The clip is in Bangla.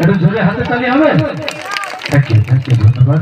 একটু জোরে হাতে তালি হবে? থ্যাংক ইউ থ্যাংক ইউ ধন্যবাদ।